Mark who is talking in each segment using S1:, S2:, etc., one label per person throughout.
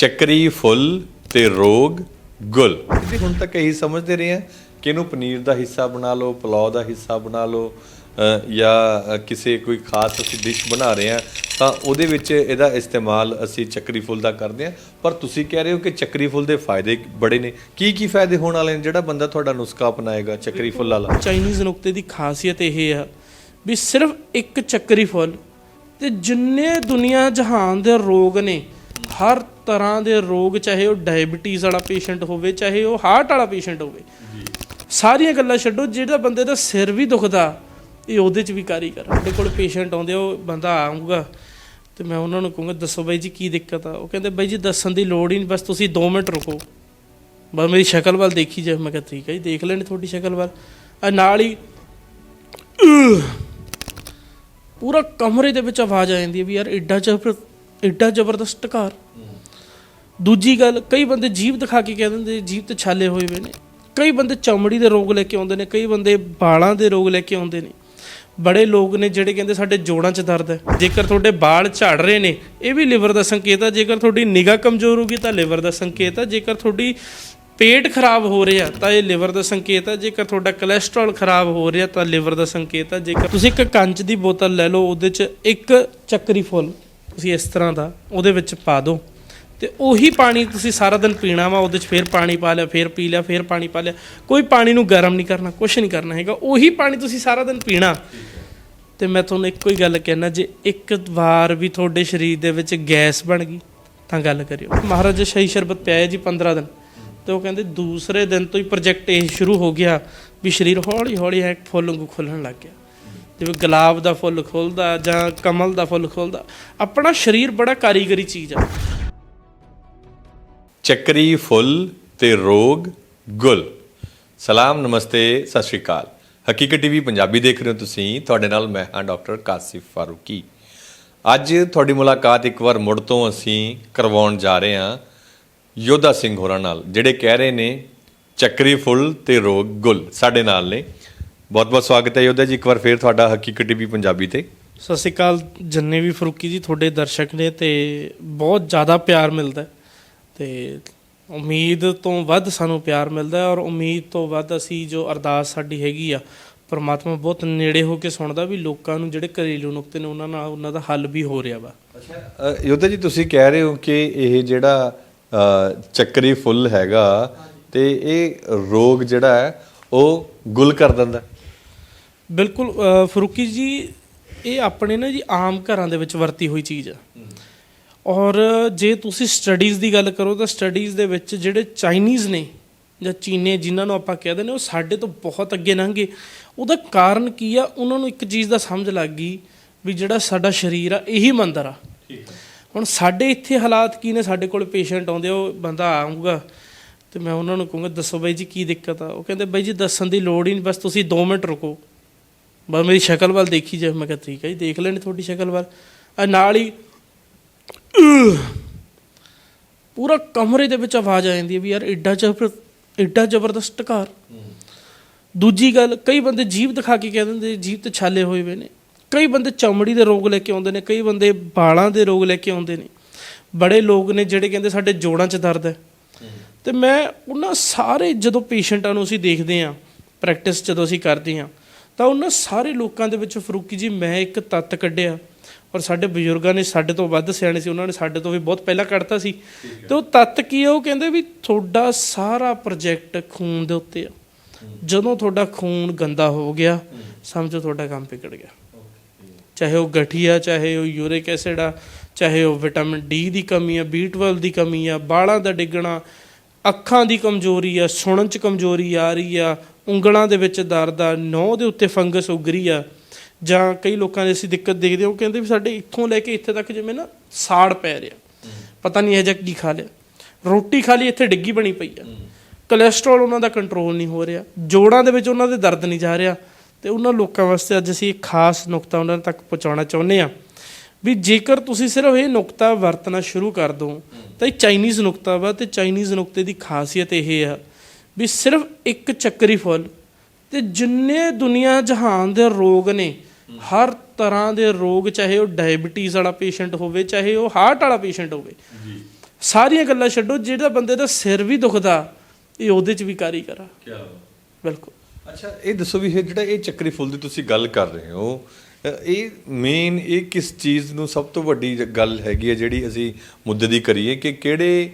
S1: ਚੱਕਰੀ ਫੁੱਲ ਤੇ ਰੋਗ ਗੁਲ। ਜੀ ਹੁਣ ਤੱਕ ਇਹੀ ਸਮਝਦੇ ਰਹੇ ਆ ਕਿ ਇਹਨੂੰ ਪਨੀਰ ਦਾ ਹਿੱਸਾ ਬਣਾ ਲਓ ਪੁਲਾਅ ਦਾ ਹਿੱਸਾ ਬਣਾ ਲਓ ਜਾਂ ਕਿਸੇ ਕੋਈ ਖਾਸ ਅਸੀਂ ਡਿਸ਼ ਬਣਾ ਰਹੇ ਆ ਤਾਂ ਉਹਦੇ ਵਿੱਚ ਇਹਦਾ ਇਸਤੇਮਾਲ ਅਸੀਂ ਚੱਕਰੀ ਫੁੱਲ ਦਾ ਕਰਦੇ ਆ। ਪਰ ਤੁਸੀਂ ਕਹਿ ਰਹੇ ਹੋ ਕਿ ਚੱਕਰੀ ਫੁੱਲ ਦੇ ਫਾਇਦੇ ਬੜੇ ਨੇ। ਕੀ ਕੀ ਫਾਇਦੇ ਹੋਣ ਵਾਲੇ ਨੇ? ਜਿਹੜਾ ਬੰਦਾ ਤੁਹਾਡਾ ਨੁਸਖਾ ਅਪਣਾਏਗਾ ਚੱਕਰੀ ਫੁੱਲ ਵਾਲਾ?
S2: ਚਾਈਨੀਜ਼ ਨੁਕਤੇ ਦੀ ਖਾਸੀਅਤ ਇਹ ਆ ਵੀ ਸਿਰਫ ਇੱਕ ਚੱਕਰੀ ਫੁੱਲ ਤੇ ਜਿੰਨੇ ਦੁਨੀਆ ਜਹਾਨ ਦੇ ਰੋਗ ਨੇ ਹਰ ਤਰ੍ਹਾਂ ਦੇ ਰੋਗ ਚਾਹੇ ਉਹ ਡਾਇਬੀਟੀਜ਼ ਵਾਲਾ ਪੇਸ਼ੈਂਟ ਹੋਵੇ ਚਾਹੇ ਉਹ ਹਾਰਟ ਵਾਲਾ ਪੇਸ਼ੈਂਟ ਹੋਵੇ ਸਾਰੀਆਂ ਗੱਲਾਂ ਛੱਡੋ ਜਿਹੜਾ ਬੰਦੇ ਦਾ ਸਿਰ ਵੀ ਦੁਖਦਾ ਇਹ ਉਹਦੇ 'ਚ ਵੀ ਕਾਰੀਗਰ ਆ। ਸਾਡੇ ਕੋਲ ਪੇਸ਼ੈਂਟ ਆਉਂਦੇ ਉਹ ਬੰਦਾ ਆਊਗਾ ਤੇ ਮੈਂ ਉਹਨਾਂ ਨੂੰ ਕਹੂੰਗਾ ਦੱਸੋ ਬਾਈ ਜੀ ਕੀ ਦਿੱਕਤ ਆ? ਉਹ ਕਹਿੰਦੇ ਬਾਈ ਜੀ ਦੱਸਣ ਦੀ ਲੋੜ ਹੀ ਨਹੀਂ ਬਸ ਤੁਸੀਂ 2 ਮਿੰਟ ਰੁਕੋ। ਬਸ ਮੇਰੀ ਸ਼ਕਲ ਵੱਲ ਦੇਖੀ ਜਾਓ ਮੈਂ ਕਿਹਾ ਠੀਕ ਹੈ ਜੀ ਦੇਖ ਲੈਣੀ ਤੁਹਾਡੀ ਸ਼ਕਲ ਵੱਲ। ਆ ਨਾਲ ਹੀ ਪੂਰਾ ਕਮਰੇ ਦੇ ਵਿੱਚ ਆਵਾਜ਼ ਆ ਜਾਂਦੀ ਹੈ ਵੀ ਯਾਰ ਐਡਾ ਜ਼ਬਰ ਐਡਾ ਜ਼ਬਰਦਸਤ ਢਕਾਰ ਦੂਜੀ ਗੱਲ, ਕਈ ਬੰਦੇ ਜੀਭ ਦਿਖਾ ਕੇ ਕਹਿ ਦਿੰਦੇ, ਜੀਭ ਤੇ ਛਾਲੇ ਹੋਏ ਹੋਏ ਨੇ। ਕਈ ਬੰਦੇ ਚਮੜੀ ਦੇ ਰੋਗ ਲੈ ਕੇ ਆਉਂਦੇ ਨੇ, ਕਈ ਬੰਦੇ ਵਾਲਾਂ ਦੇ ਰੋਗ ਲੈ ਕੇ ਆਉਂਦੇ ਨੇ। ਬੜੇ ਲੋਕ ਨੇ ਜਿਹੜੇ ਕਹਿੰਦੇ ਸਾਡੇ ਜੋੜਾਂ 'ਚ ਦਰਦ ਹੈ। ਜੇਕਰ ਤੁਹਾਡੇ ਵਾਲ ਝੜ ਰਹੇ ਨੇ, ਇਹ ਵੀ ਲਿਵਰ ਦਾ ਸੰਕੇਤ ਹੈ ਜੇਕਰ ਤੁਹਾਡੀ ਨਿਗਾਹ ਕਮਜ਼ੋਰ ਹੋ ਗਈ, ਤਾਂ ਲਿਵਰ ਦਾ ਸੰਕੇਤ ਹੈ ਜੇਕਰ ਤੁਹਾਡੀ ਪੇਟ ਖਰਾਬ ਹੋ ਰਿਹਾ, ਤਾਂ ਇਹ ਲਿਵਰ ਦਾ ਸੰਕੇਤ ਹੈ ਜੇਕਰ ਤੁਹਾਡਾ ਕੋਲੇਸਟ੍ਰੋਲ ਖਰਾਬ ਹੋ ਰਿਹਾ, ਤਾਂ ਲਿਵਰ ਦਾ ਸੰਕੇਤ ਹੈ ਜੇਕਰ ਤੁਸੀਂ ਇੱਕ ਕੰਚ ਦੀ ਬੋਤਲ ਲੈ ਲਓ, ਉਹਦੇ 'ਚ ਇੱਕ ਚੱਕਰੀ ਫੁੱਲ ਤੁਸੀਂ ਇਸ ਤਰ੍ਹਾਂ ਦਾ ਉਹਦੇ ਵਿੱਚ ਪਾ ਦਿਓ। ਤੇ ਉਹੀ ਪਾਣੀ ਤੁਸੀਂ ਸਾਰਾ ਦਿਨ ਪੀਣਾ ਵਾ, ਉਹਦੇ 'ਚ ਫਿਰ ਪਾਣੀ ਪਾ ਲਿਆ, ਫਿਰ ਪੀ ਲਿਆ, ਫਿਰ ਪਾਣੀ ਪਾ ਲਿਆ। ਕੋਈ ਪਾਣੀ ਨੂੰ ਗਰਮ ਨਹੀਂ ਕਰਨਾ ਕੁਝ ਨਹੀਂ ਕਰਨਾ ਹੈਗਾ। ਉਹੀ ਪਾਣੀ ਤੁਸੀਂ ਸਾਰਾ ਦਿਨ ਪੀਣਾ। ਤੇ ਮੈਂ ਤੁਹਾਨੂੰ ਇੱਕੋ ਹੀ ਗੱਲ ਕਹਿਣਾ, ਜੇ ਇੱਕ ਵਾਰ ਵੀ ਤੁਹਾਡੇ ਸਰੀਰ ਦੇ ਵਿੱਚ ਗੈਸ ਬਣ ਗਈ, ਤਾਂ ਗੱਲ ਕਰਿਓ। ਮਹਾਰਾਜ ਸ਼ਹੀ ਸ਼ਰਬਤ ਪਿਆਇਆ ਜੀ 15 ਦਿਨ। ਤੇ ਉਹ ਕਹਿੰਦੇ, ਦੂਸਰੇ ਦਿਨ ਤੋਂ ਹੀ ਪ੍ਰੋਜੈਕਟ ਇਹ ਸ਼ੁਰੂ ਹੋ ਗਿਆ ਵੀ ਸਰੀਰ ਹੌਲੀ ਹੌਲੀ ਹੈ ਫੁੱਲ ਵਾਂਗੂ ਖੁੱਲਣ ਲੱਗ ਗਿਆ। ਜਿਵੇਂ ਗੁਲਾਬ ਦਾ ਫੁੱਲ ਖੁੱਲਦਾ ਜਾਂ ਕਮਲ ਦਾ ਫੁੱਲ ਖੁੱਲਦਾ, ਆਪਣਾ ਸਰੀਰ ਬੜਾ ਕਾਰੀਗਰੀ ਚੀਜ਼ ਆ।
S1: ਚੱਕਰੀ ਫੁੱਲ ਤੇ ਰੋਗ ਗੁਲ। ਸਲਾਮ, ਨਮਸਤੇ, ਸਤਿ ਸ਼੍ਰੀ ਅਕਾਲ। ਹਕੀਕਤ ਟੀਵੀ ਪੰਜਾਬੀ ਦੇਖ ਰਹੇ ਹੋ ਤੁਸੀਂ। ਤੁਹਾਡੇ ਨਾਲ ਮੈਂ ਹਾਂ ਡਾਕਟਰ ਕਾਸਿਫ ਫਾਰੂਕੀ। ਅੱਜ ਤੁਹਾਡੀ ਮੁਲਾਕਾਤ ਇੱਕ ਵਾਰ ਮੁੜ ਤੋਂ ਅਸੀਂ ਕਰਵਾਉਣ ਜਾ ਰਹੇ ਹਾਂ ਯੋਧਾ ਸਿੰਘ ਹੋਰਾਂ ਨਾਲ, ਜਿਹੜੇ ਕਹਿ ਰਹੇ ਨੇ ਚੱਕਰੀ ਫੁੱਲ ਤੇ ਰੋਗ ਗੁਲ ਸਾਡੇ ਨਾਲ ਨੇ। ਬਹੁਤ ਬਹੁਤ ਸਵਾਗਤ ਹੈ ਯੋਧਾ ਜੀ, ਇੱਕ ਵਾਰ ਫੇਰ ਤੁਹਾਡਾ ਹਕੀਕਤ ਟੀਵੀ ਪੰਜਾਬੀ ਤੇ।
S2: ਸਤਿ ਸ਼੍ਰੀ ਅਕਾਲ, ਜੰਨੇ ਵੀ ਫਰੂਕੀ ਜੀ, ਤੁਹਾਡੇ ਦਰਸ਼ਕ ਨੇ ਤੇ ਬਹੁਤ ਜ਼ਿਆਦਾ ਪਿਆਰ ਮਿਲਦਾ ਹੈ। ਤੇ ਉਮੀਦ ਤੋਂ ਵੱਧ ਸਾਨੂੰ ਪਿਆਰ ਮਿਲਦਾ ਹੈ ਔਰ ਉਮੀਦ ਤੋਂ ਵੱਧ ਅਸੀਂ ਜੋ ਅਰਦਾਸ ਸਾਡੀ ਹੈਗੀ ਆ ਪਰਮਾਤਮਾ ਬਹੁਤ ਨੇੜੇ ਹੋ ਕੇ ਸੁਣਦਾ ਵੀ ਲੋਕਾਂ ਨੂੰ ਜਿਹੜੇ ਘਰੇਲੂ ਨੁਕਤੇ ਨੇ ਉਹਨਾਂ ਨਾਲ ਉਹਨਾਂ ਦਾ ਹੱਲ ਵੀ ਹੋ ਰਿਹਾ ਵਾ।
S1: ਅ, ਯੋਧਾ ਜੀ ਤੁਸੀਂ ਕਹਿ ਰਹੇ ਹੋ ਕਿ ਇਹ ਜਿਹੜਾ ਚੱਕਰੀ ਫੁੱਲ ਹੈਗਾ ਤੇ ਇਹ ਰੋਗ ਜਿਹੜਾ ਹੈ ਉਹ ਗੁਲ ਕਰ ਦਿੰਦਾ
S2: ਬਿਲਕੁਲ ਫਰੂਕੀ ਜੀ ਇਹ ਆਪਣੇ ਨਾ ਜੀ ਆਮ ਘਰਾਂ ਦੇ ਵਿੱਚ ਵਰਤੀ ਹੋਈ ਚੀਜ਼ ਆ। ਔਰ ਜੇ ਤੁਸੀਂ ਸਟੱਡੀਜ਼ ਦੀ ਗੱਲ ਕਰੋ ਤਾਂ ਸਟੱਡੀਜ਼ ਦੇ ਵਿੱਚ ਜਿਹੜੇ ਚਾਈਨੀਜ਼ ਨੇ ਜਾਂ ਚੀਨੇ ਜਿਨ੍ਹਾਂ ਨੂੰ ਆਪਾਂ ਕਹਿੰਦੇ ਨੇ ਉਹ ਸਾਡੇ ਤੋਂ ਬਹੁਤ ਅੱਗੇ ਲੰਘੇ। ਉਹਦਾ ਕਾਰਨ ਕੀ ਆ? ਉਹਨਾਂ ਨੂੰ ਇੱਕ ਚੀਜ਼ ਦਾ ਸਮਝ ਲੱਗ ਗਈ ਵੀ ਜਿਹੜਾ ਸਾਡਾ ਸਰੀਰ ਆ ਇਹੀ ਮੰਦਰ ਆ। ਹੁਣ ਸਾਡੇ ਇੱਥੇ ਹਾਲਾਤ ਕੀ ਨੇ? ਸਾਡੇ ਕੋਲ ਪੇਸ਼ੈਂਟ ਆਉਂਦੇ ਉਹ ਬੰਦਾ ਆਊਗਾ ਤੇ ਮੈਂ ਉਹਨਾਂ ਨੂੰ ਕਹੂੰਗਾ ਦੱਸੋ ਬਾਈ ਜੀ ਕੀ ਦਿੱਕਤ ਆ? ਉਹ ਕਹਿੰਦੇ ਬਾਈ ਜੀ ਦੱਸਣ ਦੀ ਲੋੜ ਹੀ ਨਹੀਂ ਬਸ ਤੁਸੀਂ 2 ਮਿੰਟ ਰੁਕੋ। ਬਸ ਮੇਰੀ ਸ਼ਕਲ ਵੱਲ ਦੇਖੀ ਜਾਓ ਮੈਂ ਕਿਹਾ ਠੀਕ ਹੈ ਜੀ ਦੇਖ ਲੈਣੀ ਤੁਹਾਡੀ ਸ਼ਕਲ ਵੱਲ। ਆ ਨਾਲ ਹੀ ਪੂਰਾ ਕਮਰੇ ਦੇ ਵਿੱਚ ਆਵਾਜ਼ ਆ ਜਾਂਦੀ ਹੈ ਵੀ ਯਾਰ ਐਡਾ ਜ਼ਬਰ ਐਡਾ ਜ਼ਬਰਦਸਤ ਘਰ। ਦੂਜੀ ਗੱਲ, ਕਈ ਬੰਦੇ ਜੀਭ ਦਿਖਾ ਕੇ ਕਹਿ ਦਿੰਦੇ, ਜੀਭ ਤੇ ਛਾਲੇ ਹੋਏ ਹੋਏ ਨੇ। ਕਈ ਬੰਦੇ ਚਮੜੀ ਦੇ ਰੋਗ ਲੈ ਕੇ ਆਉਂਦੇ ਨੇ, ਕਈ ਬੰਦੇ ਬਾਲਾਂ ਦੇ ਰੋਗ ਲੈ ਕੇ ਆਉਂਦੇ ਨੇ। ਬੜੇ ਲੋਕ ਨੇ ਜਿਹੜੇ ਕਹਿੰਦੇ ਸਾਡੇ ਜੋੜਾਂ 'ਚ ਦਰਦ ਹੈ। ਤੇ ਮੈਂ ਉਹਨਾਂ ਸਾਰੇ ਜਦੋਂ ਪੇਸ਼ੈਂਟਾਂ ਨੂੰ ਅਸੀਂ ਦੇਖਦੇ ਹਾਂ, ਪ੍ਰੈਕਟਿਸ ਜਦੋਂ ਅਸੀਂ ਕਰਦੇ ਹਾਂ, ਤਾਂ ਉਹਨਾਂ ਸਾਰੇ ਲੋਕਾਂ ਦੇ ਵਿੱਚ ਫਰੂਕੀ ਜੀ ਮੈਂ ਇੱਕ ਤੱਤ ਕੱਢਿਆ। ਔਰ ਸਾਡੇ ਬਜ਼ੁਰਗਾਂ ਨੇ ਸਾਡੇ ਤੋਂ ਵੱਧ ਸਿਆਣੇ ਸੀ ਉਹਨਾਂ ਨੇ ਸਾਡੇ ਤੋਂ ਵੀ ਬਹੁਤ ਪਹਿਲਾਂ ਕੱਢਤਾ ਸੀ। ਤੇ ਉਹ ਤੱਤ ਕੀ ਆ ਉਹ ਕਹਿੰਦੇ ਵੀ ਤੁਹਾਡਾ ਸਾਰਾ ਪ੍ਰੋਜੈਕਟ ਖੂਨ ਦੇ ਉੱਤੇ ਆ। ਜਦੋਂ ਤੁਹਾਡਾ ਖੂਨ ਗੰਦਾ ਹੋ ਗਿਆ ਸਮਝੋ ਤੁਹਾਡਾ ਕੰਮ ਵਿਗੜ ਗਿਆ। ਚਾਹੇ ਉਹ ਗਠੀਆ ਚਾਹੇ ਉਹ ਯੂਰਿਕ ਐਸਿਡ ਆ ਚਾਹੇ ਉਹ ਵਿਟਾਮਿਨ ਡੀ ਦੀ ਕਮੀ ਆ B12 ਦੀ ਕਮੀ ਆ ਬਾਲਾਂ ਦਾ ਡਿੱਗਣਾ ਅੱਖਾਂ ਦੀ ਕਮਜ਼ੋਰੀ ਆ ਸੁਣਨ ਚ ਕਮਜ਼ੋਰੀ ਆ ਰਹੀ ਆ ਉਂਗਲਾਂ ਦੇ ਵਿੱਚ ਦਰਦ ਆ ਨੋਹ ਦੇ ਉੱਤੇ ਫੰਗਸ ਉੱਗ ਰਹੀ ਆ ਜਾਂ ਕਈ ਲੋਕਾਂ ਦੇ ਅਸੀਂ ਦਿੱਕਤ ਦੇਖਦੇ ਹਾਂ, ਉਹ ਕਹਿੰਦੇ ਵੀ ਸਾਡੇ ਇੱਥੋਂ ਲੈ ਕੇ ਇੱਥੇ ਤੱਕ ਜਿਵੇਂ ਨਾ ਸਾੜ ਪੈ ਰਿਹਾ। ਪਤਾ ਨਹੀਂ ਇਹ ਜਿਹਾ ਕੀ ਖਾ ਲਿਆ। ਰੋਟੀ ਖਾ ਲਈ, ਇੱਥੇ ਡਿੱਗੀ ਬਣੀ ਪਈ ਆ। ਕੋਲੇਸਟ੍ਰੋਲ ਉਹਨਾਂ ਦਾ ਕੰਟਰੋਲ ਨਹੀਂ ਹੋ ਰਿਹਾ। ਜੋੜਾਂ ਦੇ ਵਿੱਚ ਉਹਨਾਂ ਦੇ ਦਰਦ ਨਹੀਂ ਜਾ ਰਿਹਾ। ਤੇ ਉਹਨਾਂ ਲੋਕਾਂ ਵਾਸਤੇ ਅੱਜ ਅਸੀਂ ਇੱਕ ਖਾਸ ਨੁਕਤਾ ਉਹਨਾਂ ਤੱਕ ਪਹੁੰਚਾਉਣਾ ਚਾਹੁੰਦੇ ਆ ਵੀ ਜੇਕਰ ਤੁਸੀਂ ਸਿਰਫ ਇਹ ਨੁਕਤਾ ਵਰਤਣਾ ਸ਼ੁਰੂ ਕਰ ਦੋ, ਤਾਂ ਇਹ ਚਾਈਨੀਜ਼ ਨੁਕਤਾ ਵਾ ਤੇ ਚਾਈਨੀਜ਼ ਨੁਕਤੇ ਦੀ ਖਾਸੀਅਤ ਇਹ ਆ ਵੀ ਸਿਰਫ ਇੱਕ ਚੱਕਰੀ ਫੁੱਲ ਤੇ ਜਿੰਨੇ ਦੁਨੀਆ ਜਹਾਨ ਦੇ ਰੋਗ ਨੇ ਹਰ ਤਰ੍ਹਾਂ ਦੇ ਰੋਗ ਚਾਹੇ ਉਹ ਡਾਇਬੀਟੀਜ਼ ਵਾਲਾ ਪੇਸ਼ੈਂਟ ਹੋਵੇ ਚਾਹੇ ਉਹ ਹਾਰਟ ਵਾਲਾ ਪੇਸ਼ੈਂਟ ਹੋਵੇ ਸਾਰੀਆਂ ਗੱਲਾਂ ਛੱਡੋ ਜਿਹੜਾ ਬੰਦੇ ਦਾ ਸਿਰ ਵੀ ਦੁਖਦਾ ਇਹ ਉਹਦੇ 'ਚ ਵੀ ਕਾਰੀਗਰ ਆ
S1: ਕੀ
S2: ਬਿਲਕੁਲ।
S1: ਅੱਛਾ ਇਹ ਦੱਸੋ ਵੀ ਇਹ ਜਿਹੜਾ ਇਹ ਚੱਕਰੀ ਫੁੱਲ ਦੀ ਤੁਸੀਂ ਗੱਲ ਕਰ ਰਹੇ ਹੋ ਇਹ ਮੇਨ ਇਹ ਕਿਸ ਚੀਜ਼ ਨੂੰ ਸਭ ਤੋਂ ਵੱਡੀ ਜ- ਗੱਲ ਹੈਗੀ ਹੈ ਜਿਹੜੀ ਅਸੀਂ ਮੁੱਦੇ ਦੀ ਕਰੀਏ ਕਿ ਕਿਹੜੇ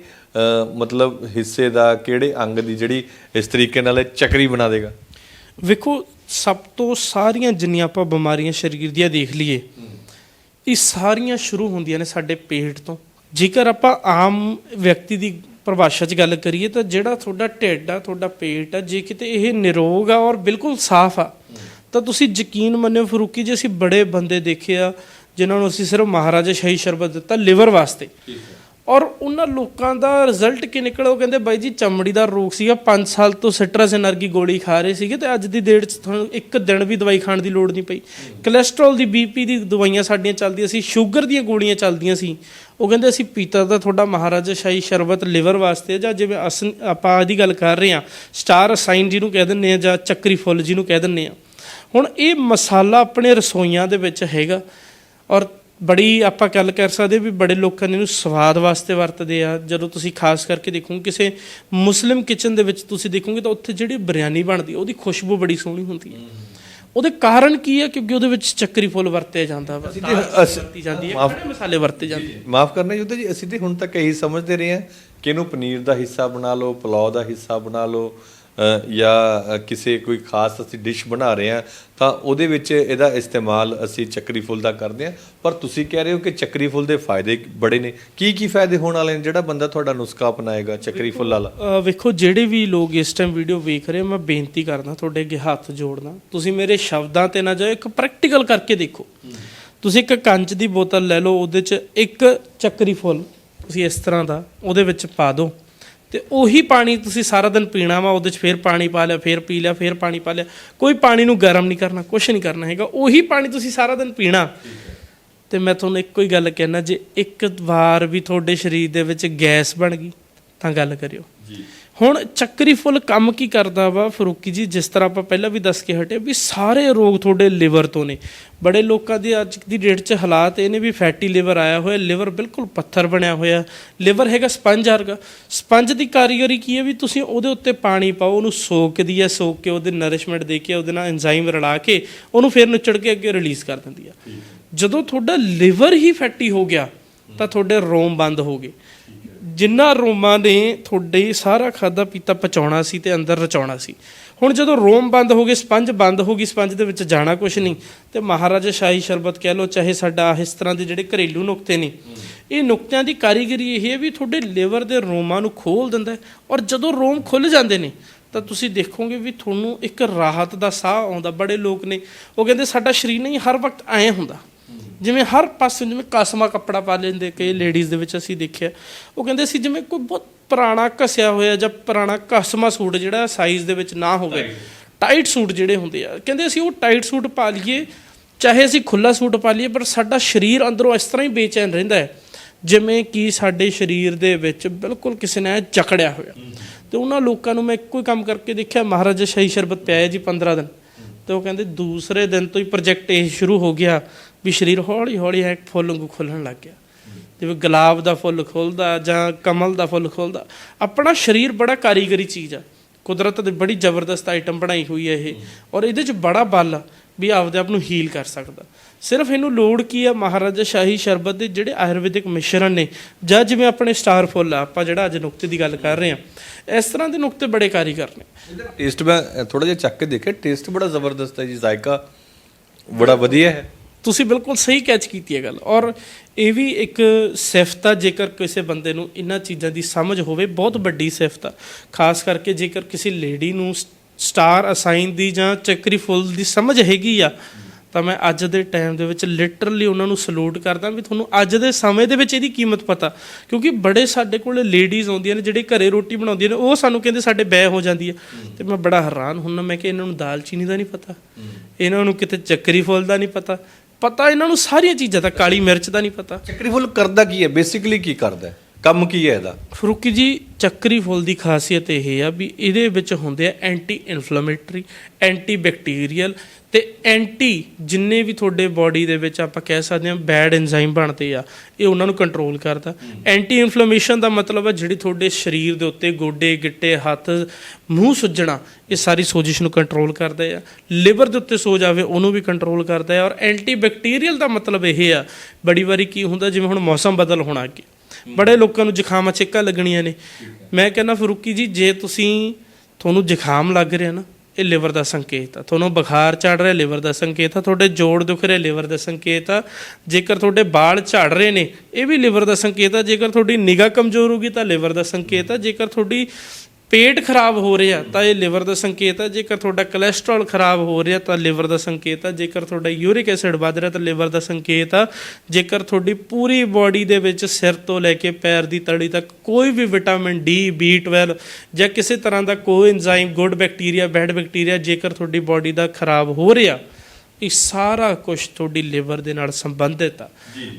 S1: ਮਤਲਬ ਹਿੱਸੇ ਦਾ ਕਿਹੜੇ ਅੰਗ ਦੀ ਜਿਹੜੀ ਇਸ ਤਰੀਕੇ ਨਾਲ ਇਹ ਚੱਕਰੀ ਬਣਾ ਦੇਗਾ?
S2: ਵੇਖੋ, ਸਭ ਤੋਂ ਸਾਰੀਆਂ ਜਿੰਨੀਆਂ ਆਪਾਂ ਬਿਮਾਰੀਆਂ ਸਰੀਰ ਦੀਆਂ ਦੇਖ ਲਈਏ, ਇਹ ਸਾਰੀਆਂ ਸ਼ੁਰੂ ਹੁੰਦੀਆਂ ਨੇ ਸਾਡੇ ਪੇਟ ਤੋਂ। ਜੇਕਰ ਆਪਾਂ ਆਮ ਵਿਅਕਤੀ ਦੀ ਪਰਿਭਾਸ਼ਾ 'ਚ ਗੱਲ ਕਰੀਏ ਤਾਂ ਜਿਹੜਾ ਤੁਹਾਡਾ ਢਿੱਡ ਆ, ਤੁਹਾਡਾ ਪੇਟ ਆ, ਜੇ ਕਿਤੇ ਇਹ ਨਿਰੋਗ ਆ ਔਰ ਬਿਲਕੁਲ ਸਾਫ਼ ਆ, ਤਾਂ ਤੁਸੀਂ ਯਕੀਨ ਮੰਨਿਓ ਫਰੂਕੀ, ਜੇ ਅਸੀਂ ਬੜੇ ਬੰਦੇ ਦੇਖੇ ਆ, ਜਿਨ੍ਹਾਂ ਨੂੰ ਅਸੀਂ ਸਿਰਫ ਮਹਾਰਾਜਾ ਸ਼ਾਹੀ ਸ਼ਰਬਤ ਦਿੱਤਾ ਲਿਵਰ ਵਾਸਤੇ ਔਰ ਉਹਨਾਂ ਲੋਕਾਂ ਦਾ ਰਿਜ਼ਲਟ ਕੀ ਨਿਕਲ ਉਹ ਕਹਿੰਦੇ ਬਾਈ ਜੀ, ਚਮੜੀ ਦਾ ਰੋਗ ਸੀਗਾ। 5 ਸਾਲ ਤੋਂ ਸਿਟਰਸ ਐਨਰਜੀ ਗੋਲੀ ਖਾ ਰਹੇ ਸੀਗੇ ਤੇ ਅੱਜ ਦੀ ਡੇਟ 'ਚ ਤੁਹਾਨੂੰ ਇੱਕ ਦਿਨ ਵੀ ਦਵਾਈ ਖਾਣ ਦੀ ਲੋੜ ਨਹੀਂ ਪਈ। ਕੋਲੇਸਟ੍ਰੋਲ ਦੀ ਬੀਪੀ ਦੀ ਦਵਾਈਆਂ ਸਾਡੀਆਂ ਚੱਲਦੀਆਂ ਸੀ ਸ਼ੂਗਰ ਦੀਆਂ ਗੋਲੀਆਂ ਚੱਲਦੀਆਂ ਸੀ। ਉਹ ਕਹਿੰਦੇ ਅਸੀਂ ਪੀਤਾ ਦਾ ਤੁਹਾਡਾ ਮਹਾਰਾਜਾ ਸ਼ਾਹੀ ਸ਼ਰਬਤ ਲਿਵਰ ਵਾਸਤੇ ਜਾਂ ਜਿਵੇਂ ਅਸਨ ਆਪਾਂ ਆਦੀ ਗੱਲ ਕਰ ਰਹੇ ਆ ਸਟਾਰ ਰਸਾਇਨ ਜੀ ਨੂੰ ਕਹਿ ਦਿੰਦੇ ਆ ਜਾਂ ਚੱਕਰੀ ਫੁੱਲ ਜੀ ਨੂੰ ਕਹਿ ਦਿੰਦੇ ਆ ਹੁਣ ਇਹ ਮਸਾਲਾ ਆਪਣੇ ਰਸੋਈਆਂ ਦੇ ਵਿੱਚ ਹੈਗਾ ਔਰ ਬੜੀ ਆਪਾਂ ਗੱਲ ਕਰ ਸਕਦੇ ਵੀ ਬੜੇ ਲੋਕਾਂ ਨੇ ਇਹਨੂੰ ਸਵਾਦ ਵਾਸਤੇ ਵਰਤਦੇ ਆ। ਜਦੋਂ ਤੁਸੀਂ ਖਾਸ ਕਰਕੇ ਦੇਖੋ ਕਿਸੇ ਮੁਸਲਿਮ ਕਿਚਨ ਦੇ ਵਿੱਚ ਤੁਸੀਂ ਦੇਖੋਗੇ ਤਾਂ ਉੱਥੇ ਜਿਹੜੀ ਬਿਰਿਆਨੀ ਬਣਦੀ ਉਹਦੀ ਖੁਸ਼ਬੂ ਬੜੀ ਸੋਹਣੀ ਹੁੰਦੀ ਹੈ। ਉਹਦੇ ਕਾਰਨ ਕੀ ਹੈ? ਕਿਉਂਕਿ ਉਹਦੇ ਵਿੱਚ ਚੱਕਰੀ ਫੁੱਲ ਵਰਤਿਆ ਜਾਂਦਾ ਵਾ।
S1: ਅਸੀਂ-
S2: ਵਰਤੀ ਜਾਂਦੀ ਹੈ ਕਿਹੜੇ ਮਸਾਲੇ ਵਰਤੇ ਜਾਂਦੇ?
S1: ਮਾਫ ਕਰਨਾ ਯੁੱਧ ਜੀ ਅਸੀਂ ਤੇ ਹੁਣ ਤੱਕ ਇਹੀ ਸਮਝਦੇ ਰਹੇ ਹਾਂ ਕਿ ਇਹਨੂੰ ਪਨੀਰ ਦਾ ਹਿੱਸਾ ਬਣਾ ਲਓ ਪੁਲਾਅ ਦਾ ਹਿੱਸਾ ਬਣਾ ਲਓ ਜਾਂ ਕਿਸੇ ਕੋਈ ਖਾਸ ਅਸੀਂ ਡਿਸ਼ ਬਣਾ ਰਹੇ ਹਾਂ, ਤਾਂ ਉਹਦੇ ਵਿੱਚ ਇਹਦਾ ਇਸਤੇਮਾਲ ਅਸੀਂ ਚੱਕਰੀ ਫੁੱਲ ਦਾ ਕਰਦੇ ਹਾਂ। ਪਰ ਤੁਸੀਂ ਕਹਿ ਰਹੇ ਹੋ ਕਿ ਚੱਕਰੀ ਫੁੱਲ ਦੇ ਫਾਇਦੇ ਬੜੇ ਨੇ। ਕੀ ਕੀ ਫਾਇਦੇ ਹੋਣ ਵਾਲੇ ਨੇ? ਜਿਹੜਾ ਬੰਦਾ ਤੁਹਾਡਾ ਨੁਸਖਾ ਅਪਣਾਏਗਾ, ਚੱਕਰੀ ਫੁੱਲ ਵਾਲਾ?
S2: ਵੇਖੋ, ਜਿਹੜੇ ਵੀ ਲੋਕ ਇਸ ਟਾਈਮ ਵੀਡੀਓ ਵੇਖ ਰਹੇ ਮੈਂ ਬੇਨਤੀ ਕਰਦਾ ਤੁਹਾਡੇ ਅੱਗੇ ਹੱਥ ਜੋੜਦਾ ਤੁਸੀਂ ਮੇਰੇ ਸ਼ਬਦਾਂ ਤੇ ਨਾ ਜਾਓ, ਇੱਕ ਪ੍ਰੈਕਟੀਕਲ ਕਰਕੇ ਦੇਖੋ। ਤੁਸੀਂ ਇੱਕ ਕੰਚ ਦੀ ਬੋਤਲ ਲੈ ਲਓ, ਉਹਦੇ 'ਚ ਇੱਕ ਚੱਕਰੀ ਫੁੱਲ ਤੁਸੀਂ ਇਸ ਤਰ੍ਹਾਂ ਦਾ ਉਹਦੇ ਵਿੱਚ ਪਾ ਦਿਓ। ਤੇ ਉਹੀ ਪਾਣੀ ਤੁਸੀਂ ਸਾਰਾ ਦਿਨ ਪੀਣਾ ਵਾ, ਉਹਦੇ 'ਚ ਫੇਰ ਪਾਣੀ ਪਾ ਲਿਆ, ਫੇਰ ਪੀ ਲਿਆ, ਫੇਰ ਪਾਣੀ ਪਾ ਲਿਆ। ਕੋਈ ਪਾਣੀ ਨੂੰ ਗਰਮ ਨਹੀਂ ਕਰਨਾ ਕੁਝ ਨਹੀਂ ਕਰਨਾ ਹੈਗਾ। ਉਹੀ ਪਾਣੀ ਤੁਸੀਂ ਸਾਰਾ ਦਿਨ ਪੀਣਾ। ਤੇ ਮੈਂ ਤੁਹਾਨੂੰ ਇੱਕੋ ਹੀ ਗੱਲ ਕਹਿਣਾ, ਜੇ ਇੱਕ ਵਾਰ ਵੀ ਤੁਹਾਡੇ ਸਰੀਰ ਦੇ ਵਿੱਚ ਗੈਸ ਬਣ ਗਈ, ਤਾਂ ਗੱਲ ਕਰਿਓ।
S1: ਜੀ।
S2: ਹੁਣ ਚੱਕਰੀ ਫੁੱਲ ਕੰਮ ਕੀ ਕਰਦਾ ਵਾ ਫਰੂਕੀ ਜੀ, ਜਿਸ ਤਰ੍ਹਾਂ ਆਪਾਂ ਪਹਿਲਾਂ ਵੀ ਦੱਸ ਕੇ ਹਟੇ ਵੀ ਸਾਰੇ ਰੋਗ ਤੁਹਾਡੇ ਲਿਵਰ ਤੋਂ ਨੇ। ਬੜੇ ਲੋਕਾਂ ਦੇ ਅੱਜ ਦੀ ਡੇਟ 'ਚ ਹਾਲਾਤ ਇਹ ਨੇ ਵੀ ਫੈਟੀ ਲਿਵਰ ਆਇਆ ਹੋਇਆ, ਲਿਵਰ ਬਿਲਕੁਲ ਪੱਥਰ ਬਣਿਆ ਹੋਇਆ। ਲਿਵਰ ਹੈਗਾ ਸਪੰਜ ਵਰਗਾ। ਸਪੰਜ ਦੀ ਕਾਰੀਗਰੀ ਕੀ ਹੈ ਵੀ ਤੁਸੀਂ ਉਹਦੇ ਉੱਤੇ ਪਾਣੀ ਪਾਓ, ਉਹਨੂੰ ਸੋਕਦੀ ਹੈ, ਸੋਕ ਕੇ ਉਹਦੇ ਨਰਿਸ਼ਮੈਂਟ ਦੇ ਕੇ ਉਹਦੇ ਨਾਲ ਐਂਜ਼ਾਈਮ ਰਲਾ ਕੇ ਉਹਨੂੰ ਫਿਰ ਨੁਚੜ ਕੇ ਅੱਗੇ ਰਿਲੀਜ਼ ਕਰ ਦਿੰਦੀ ਆ। ਜਦੋਂ ਤੁਹਾਡਾ ਲਿਵਰ ਹੀ ਫੈਟੀ ਹੋ ਗਿਆ, ਤਾਂ ਤੁਹਾਡੇ ਰੋਮ ਬੰਦ ਹੋ ਗਏ। ਜਿੰਨਾ ਰੋਮਾਂ ਨੇ ਤੁਹਾਡੇ ਸਾਰਾ ਖਾਦਾ ਪੀਤਾ ਪਚਾਉਣਾ ਸੀ ਤੇ ਅੰਦਰ ਰਚਾਉਣਾ ਸੀ। ਹੁਣ ਜਦੋਂ ਰੋਮ ਬੰਦ ਹੋ ਗਏ, ਸਪੰਜ ਬੰਦ ਹੋ ਗਈ, ਸਪੰਜ ਦੇ ਵਿੱਚ ਜਾਣਾ ਕੁਝ ਨਹੀਂ, ਤੇ ਮਹਾਰਾਜਾ ਸ਼ਾਹੀ ਸ਼ਰਬਤ ਕਹਿ ਲਓ, ਚਾਹੇ ਸਾਡਾ ਇਸ ਤਰ੍ਹਾਂ ਦੇ ਜਿਹੜੇ ਘਰੇਲੂ ਨੁਕਤੇ ਨੇ, ਇਹ ਨੁਕਤਿਆਂ ਦੀ ਕਾਰੀਗਰੀ ਇਹ ਹੈ ਵੀ ਤੁਹਾਡੇ ਲਿਵਰ ਦੇ ਰੋਮਾਂ ਨੂੰ ਖੋਲ ਦਿੰਦਾ ਔਰ ਜਦੋਂ ਰੋਮ ਖੁੱਲ ਜਾਂਦੇ ਨੇ, ਤਾਂ ਤੁਸੀਂ ਦੇਖੋਗੇ ਵੀ ਤੁਹਾਨੂੰ ਇੱਕ ਰਾਹਤ ਦਾ ਸਾਹ ਆਉਂਦਾ। ਬੜੇ ਲੋਕ ਨੇ, ਉਹ ਕਹਿੰਦੇ ਸਾਡਾ ਸਰੀਰ ਨਹੀਂ, ਹਰ ਵਕਤ ਐਂ ਹੁੰਦਾ। ਜਿਵੇਂ ਹਰ ਪਾਸੇ ਜਿਵੇਂ ਕਸਮਾ ਕੱਪੜਾ ਪਾ ਲੈਂਦੇ ਕਈ ਲੇਡੀਜ਼ ਦੇ ਵਿੱਚ ਅਸੀਂ ਦੇਖਿਆ। ਉਹ ਕਹਿੰਦੇ ਸੀ ਜਿਵੇਂ ਕੋਈ ਬਹੁਤ ਪੁਰਾਣਾ ਘਸਿਆ ਹੋਇਆ ਜਾਂ ਪੁਰਾਣਾ ਕਸਮਾ ਸੂਟ ਜਿਹੜਾ ਸਾਈਜ਼ ਦੇ ਵਿੱਚ ਨਾ ਹੋਵੇ ਟਾਈਟ ਸੂਟ ਜਿਹੜੇ ਹੁੰਦੇ ਆ। ਕਹਿੰਦੇ ਅਸੀਂ ਉਹ ਟਾਈਟ ਸੂਟ ਪਾ ਲਈਏ ਚਾਹੇ ਅਸੀਂ ਖੁੱਲਾ ਸੂਟ ਪਾ ਲਈਏ ਪਰ ਸਾਡਾ ਸਰੀਰ ਅੰਦਰੋਂ ਇਸ ਤਰ੍ਹਾਂ ਹੀ ਬੇਚੈਨ ਰਹਿੰਦਾ ਹੈ ਜਿਵੇਂ ਕਿ ਸਾਡੇ ਸਰੀਰ ਦੇ ਵਿੱਚ ਬਿਲਕੁਲ ਕਿਸੇ ਨੇ ਜਕੜਿਆ ਹੋਇਆ। ਤੇ ਉਹਨਾਂ ਲੋਕਾਂ ਨੂੰ ਮੈਂ ਇੱਕੋ ਹੀ ਕੰਮ ਕਰਕੇ ਦੇਖਿਆ ਮਹਾਰਾਜਾ ਸ਼ਾਹੀ ਸ਼ਰਬਤ ਪਿਆਇਆ ਜੀ 15 ਦਿਨ। ਤੇ ਉਹ ਕਹਿੰਦੇ ਦੂਸਰੇ ਦਿਨ ਤੋਂ ਹੀ ਪ੍ਰੋਜੈਕਟ ਇਹ ਸ਼ੁਰੂ ਹੋ ਗਿਆ। ਵੀ ਸਰੀਰ ਹੌਲੀ ਹੌਲੀ ਐ ਫੁੱਲ ਵਾਂਗੂ ਖੁੱਲਣ ਲੱਗ ਗਿਆ। ਜਿਵੇਂ ਗੁਲਾਬ ਦਾ ਫੁੱਲ ਖੁੱਲਦਾ ਜਾਂ ਕਮਲ ਦਾ ਫੁੱਲ ਖੁੱਲਦਾ। ਆਪਣਾ ਸਰੀਰ ਬੜਾ ਕਾਰੀਗਰੀ ਚੀਜ਼ ਆ। ਕੁਦਰਤ ਦੀ ਬੜੀ ਜ਼ਬਰਦਸਤ ਆਈਟਮ ਬਣਾਈ ਹੋਈ ਹੈ ਇਹ। ਔਰ ਇਹਦੇ 'ਚ ਬੜਾ ਬਲ ਆ ਵੀ ਆਪਦੇ ਆਪ ਨੂੰ ਹੀਲ ਕਰ ਸਕਦਾ। ਸਿਰਫ ਇਹਨੂੰ ਲੋੜ ਕੀ ਆ ਮਹਾਰਾਜਾ ਸ਼ਾਹੀ ਸ਼ਰਬਤ ਦੇ ਜਿਹੜੇ ਆਯੁਰਵੈਦਿਕ ਮਿਸ਼ਰਣ ਨੇ ਜਾਂ ਜਿਵੇਂ ਆਪਣੇ ਸਟਾਰ ਫੁੱਲ ਆ, ਆਪਾਂ ਜਿਹੜਾ ਅੱਜ ਨੁਕਤੇ ਦੀ ਗੱਲ ਕਰ ਰਹੇ ਆ, ਇਸ ਤਰ੍ਹਾਂ ਦੇ ਨੁਕਤੇ ਬੜੇ ਕਾਰੀਗਰ ਨੇ।
S1: ਟੇਸਟ ਮੈਂ ਥੋੜਾ ਜਿਹਾ ਚੱਕ ਕੇ ਦੇਖਿਆ ਟੇਸਟ ਬੜਾ ਜ਼ਬਰਦਸਤ ਹੈ ਜੀ, ਜ਼ਾਇਕਾ ਬੜਾ ਵਧੀਆ ਹੈ।
S2: ਤੁਸੀਂ ਬਿਲਕੁਲ ਸਹੀ ਕੈਚ ਕੀਤੀ ਹੈ ਗੱਲ। ਔਰ ਇਹ ਵੀ ਇੱਕ ਸਿਫਤ ਆ ਜੇਕਰ ਕਿਸੇ ਬੰਦੇ ਨੂੰ ਇਹਨਾਂ ਚੀਜ਼ਾਂ ਦੀ ਸਮਝ ਹੋਵੇ ਬਹੁਤ ਵੱਡੀ ਸਿਫਤ ਆ। ਖਾਸ ਕਰਕੇ ਜੇਕਰ ਕਿਸੇ ਲੇਡੀ ਨੂੰ ਸਟਾਰ ਅਸਾਈਨ ਦੀ ਜਾਂ ਚੱਕਰੀ ਫੁੱਲ ਦੀ ਸਮਝ ਹੈਗੀ ਆ ਤਾਂ ਮੈਂ ਅੱਜ ਦੇ ਟਾਈਮ ਦੇ ਵਿੱਚ ਲਿਟਰਲੀ ਉਹਨਾਂ ਨੂੰ ਸਲੂਟ ਕਰਦਾ ਵੀ ਤੁਹਾਨੂੰ ਅੱਜ ਦੇ ਸਮੇਂ ਦੇ ਵਿੱਚ ਇਹਦੀ ਕੀਮਤ ਪਤਾ। ਕਿਉਂਕਿ ਬੜੇ ਸਾਡੇ ਕੋਲ ਲੇਡੀਜ਼ ਆਉਂਦੀਆਂ ਨੇ ਜਿਹੜੇ ਘਰੇ ਰੋਟੀ ਬਣਾਉਂਦੀਆਂ ਨੇ ਉਹ ਸਾਨੂੰ ਕਹਿੰਦੇ ਸਾਡੇ ਬੈ ਹੋ ਜਾਂਦੀ ਹੈ ਤੇ ਮੈਂ ਬੜਾ ਹੈਰਾਨ ਹੁੰਦਾ ਮੈਂ ਕਿ ਇਹਨਾਂ ਨੂੰ ਦਾਲਚੀਨੀ ਦਾ ਨਹੀਂ ਪਤਾ। ਇਹਨਾਂ ਨੂੰ ਕਿਤੇ ਚੱਕਰੀ ਫੁੱਲ ਦਾ ਨਹੀਂ ਪਤਾ। ਪਤਾ ਇਹਨਾਂ ਨੂੰ ਸਾਰੀਆਂ ਚੀਜ਼ਾਂ ਦਾ ਕਾਲੀ ਮਿਰਚ ਦਾ ਨਹੀਂ ਪਤਾ।
S1: ਚੱਕਰੀ ਫੁੱਲ ਕਰਦਾ ਕੀ ਹੈ? ਬੇਸਿਕਲੀ ਕੀ ਕਰਦਾ ਹੈ? ਕੰਮ ਕੀ ਹੈ ਇਹਦਾ?
S2: ਫਰੂਕੀ ਜੀ ਚੱਕਰੀ ਫੁੱਲ ਦੀ ਖਾਸੀਅਤ ਇਹ ਆ ਵੀ ਇਹਦੇ ਵਿੱਚ ਹੁੰਦੇ ਆ ਐਂਟੀ ਇਨਫਲੇਮੇਟਰੀ ਐਂਟੀ ਬੈਕਟੀਰੀਅਲ ਤੇ ਐਂਟੀ ਜਿੰਨੇ ਵੀ ਤੁਹਾਡੇ ਬਾਡੀ ਦੇ ਵਿੱਚ ਆਪਾਂ ਕਹਿ ਸਕਦੇ ਹਾਂ ਬੈਡ ਐਂਜ਼ਾਈਮ ਬਣਦੇ ਆ ਇਹ ਉਹਨਾਂ ਨੂੰ ਕੰਟਰੋਲ ਕਰਦਾ। ਐਂਟੀ ਇਨਫਲੇਮੇਸ਼ਨ ਦਾ ਮਤਲਬ ਹੈ ਜਿਹੜੀ ਤੁਹਾਡੇ ਸਰੀਰ ਦੇ ਉੱਤੇ ਗੋਡੇ ਗਿੱਟੇ ਹੱਥ ਮੂੰਹ ਸੁੱਜਣਾ ਇਹ ਸਾਰੀ ਸੋਜਿਸ਼ ਨੂੰ ਕੰਟਰੋਲ ਕਰਦਾ ਆ। ਲਿਵਰ ਦੇ ਉੱਤੇ ਸੋਜ ਆਵੇ ਉਹਨੂੰ ਵੀ ਕੰਟਰੋਲ ਕਰਦਾ ਹੈ ਔਰ ਐਂਟੀ ਬੈਕਟੀਰੀਅਲ ਦਾ ਮਤਲਬ ਇਹ ਆ ਬੜੀ ਵਾਰੀ ਕੀ ਹੁੰਦਾ ਜਿਵੇਂ ਹੁਣ ਮੌਸਮ ਬਦਲ ਹੋਣਾ ਅੱਗੇ। ਬੜੇ ਲੋਕਾਂ ਨੂੰ ਜ਼ੁਕਾਮਾਂ ਛਿੱਕਾਂ ਲੱਗਣੀਆਂ ਨੇ। ਮੈਂ ਕਹਿੰਦਾ ਫਰੂਕੀ ਜੀ ਜੇ ਤੁਸੀਂ ਤੁਹਾਨੂੰ ਜ਼ੁਕਾਮ ਲੱਗ ਰਿਹਾ ਨਾ ਇਹ ਲਿਵਰ ਦਾ ਸੰਕੇਤ ਆ। ਤੁਹਾਨੂੰ ਬੁਖਾਰ ਚੜ ਰਿਹਾ ਲਿਵਰ ਦਾ ਸੰਕੇਤ ਆ। ਤੁਹਾਡੇ ਜੋੜ ਦੁਖ ਰਿਹਾ ਲਿਵਰ ਦਾ ਸੰਕੇਤ ਆ। ਜੇਕਰ ਤੁਹਾਡੇ ਬਾਲ ਝੜ ਰਹੇ ਨੇ, ਇਹ ਵੀ ਲਿਵਰ ਦਾ ਸੰਕੇਤ ਆ। ਜੇਕਰ ਤੁਹਾਡੀ ਨਿਗਾਹ ਕਮਜ਼ੋਰ ਹੋਗੀ ਤਾਂ ਲਿਵਰ ਦਾ ਸੰਕੇਤ ਆ। ਜੇਕਰ ਤੁਹਾਡੀ ਪੇਟ ਖਰਾਬ ਹੋ ਰਿਹਾ ਤਾਂ ਇਹ ਲਿਵਰ ਦਾ ਸੰਕੇਤ ਹੈ। ਜੇਕਰ ਤੁਹਾਡਾ ਕੋਲੇਸਟ੍ਰੋਲ ਖਰਾਬ ਹੋ ਰਿਹਾ ਤਾਂ ਲਿਵਰ ਦਾ ਸੰਕੇਤ ਹੈ। ਜੇਕਰ ਤੁਹਾਡਾ ਯੂਰਿਕ ਐਸਿਡ ਵੱਧ ਰਿਹਾ ਤਾਂ ਲਿਵਰ ਦਾ ਸੰਕੇਤ ਆ ਜੇਕਰ ਤੁਹਾਡੀ ਪੂਰੀ ਬਾਡੀ ਦੇ ਵਿੱਚ ਸਿਰ ਤੋਂ ਲੈ ਕੇ ਪੈਰ ਦੀ ਤੜੀ ਤੱਕ ਕੋਈ ਵੀ ਵਿਟਾਮਿਨ ਡੀ B12 ਜਾਂ ਕਿਸੇ ਤਰ੍ਹਾਂ ਦਾ ਕੋਈ enzyme good bacteria bad bacteria ਜੇਕਰ ਤੁਹਾਡੀ ਬਾਡੀ ਦਾ ਖਰਾਬ ਹੋ ਰਿਹਾ ਇਹ ਸਾਰਾ ਕੁਝ ਤੁਹਾਡੀ ਲਿਵਰ ਦੇ ਨਾਲ ਸੰਬੰਧਿਤ ਆ।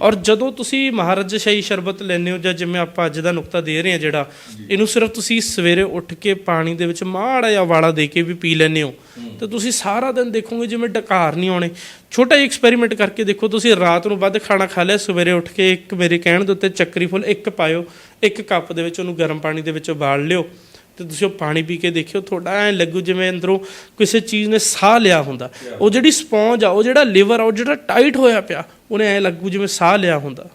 S2: ਔਰ ਜਦੋਂ ਤੁਸੀਂ ਮਹਾਰਾਜ ਸ਼ਾਹੀ ਸ਼ਰਬਤ ਲੈਂਦੇ ਹੋ ਜਾਂ ਜਿਵੇਂ ਆਪਾਂ ਅੱਜ ਦਾ ਨੁਕਤਾ ਦੇ ਰਹੇ ਹਾਂ ਜਿਹੜਾ ਇਹਨੂੰ ਸਿਰਫ ਤੁਸੀਂ ਸਵੇਰੇ ਉੱਠ ਕੇ ਪਾਣੀ ਦੇ ਵਿੱਚ ਮਾੜਾ ਜਿਹਾ ਵਾਲਾ ਦੇ ਕੇ ਵੀ ਪੀ ਲੈਂਦੇ ਹੋ ਤੇ ਤੁਸੀਂ ਸਾਰਾ ਦਿਨ ਦੇਖੋਗੇ ਜਿਵੇਂ ਡਕਾਰ ਨਹੀਂ ਆਉਣੇ। ਛੋਟਾ ਜਿਹਾ ਐਕਸਪੈਰੀਮੈਂਟ ਕਰਕੇ ਦੇਖੋ ਤੁਸੀਂ ਰਾਤ ਨੂੰ ਵੱਧ ਖਾਣਾ ਖਾ ਲਿਆ ਸਵੇਰੇ ਉੱਠ ਕੇ ਇੱਕ ਮੇਰੇ ਕਹਿਣ ਦੇ ਉੱਤੇ ਚੱਕਰੀ ਫੁੱਲ ਇੱਕ ਪਾਇਓ ਇੱਕ ਕੱਪ ਦੇ ਵਿੱਚ ਉਹਨੂੰ ਗਰਮ ਪਾਣੀ ਦੇ ਵਿੱਚ ਉਬਾਲ ਲਿਓ। ਤੇ ਤੁਸੀਂ ਉਹ ਪਾਣੀ ਪੀ ਕੇ ਦੇਖਿਓ ਤੁਹਾਡਾ ਐ ਲੱਗੂ ਜਿਵੇਂ ਅੰਦਰੋਂ ਕਿਸੇ ਚੀਜ਼ ਨੇ ਸਾਹ ਲਿਆ ਹੁੰਦਾ। ਉਹ ਜਿਹੜੀ ਸਪੌਂਜ ਆ ਉਹ ਜਿਹੜਾ ਲਿਵਰ ਆ ਉਹ ਜਿਹੜਾ ਟਾਈਟ ਹੋਇਆ ਪਿਆ ਉਹਨੇ ਐ ਲੱਗੂ ਜਿਵੇਂ ਸਾਹ ਲਿਆ ਹੁੰਦਾ।